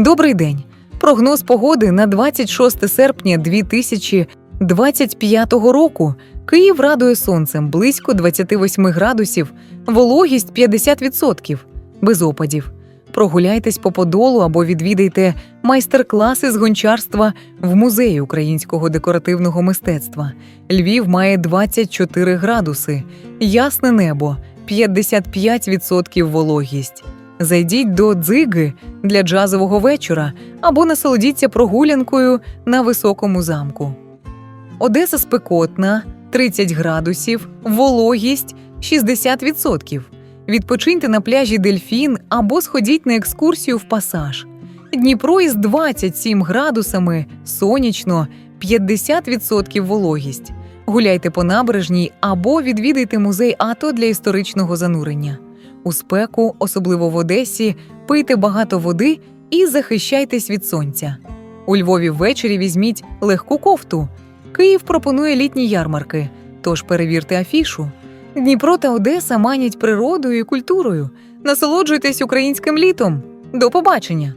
Добрий день. Прогноз погоди на 26 серпня 2025 року. Київ радує сонцем близько 28 градусів, вологість 50%, без опадів. Прогуляйтесь по Подолу або відвідайте майстер-класи з гончарства в музеї українського декоративного мистецтва. Львів має 24 градуси, ясне небо, 55% вологість. Зайдіть до дзиги для джазового вечора або насолодіться прогулянкою на високому замку. Одеса спекотна, 30 градусів, вологість 60%. Відпочиньте на пляжі Дельфін або сходіть на екскурсію в пасаж. Дніпро із 27 градусами, сонячно, 50% вологість. Гуляйте по набережній або відвідайте музей АТО для історичного занурення. У спеку, особливо в Одесі, пийте багато води і захищайтесь від сонця. У Львові ввечері візьміть легку кофту. Київ пропонує літні ярмарки, тож перевірте афішу. Дніпро та Одеса манять природою і культурою. Насолоджуйтесь українським літом. До побачення!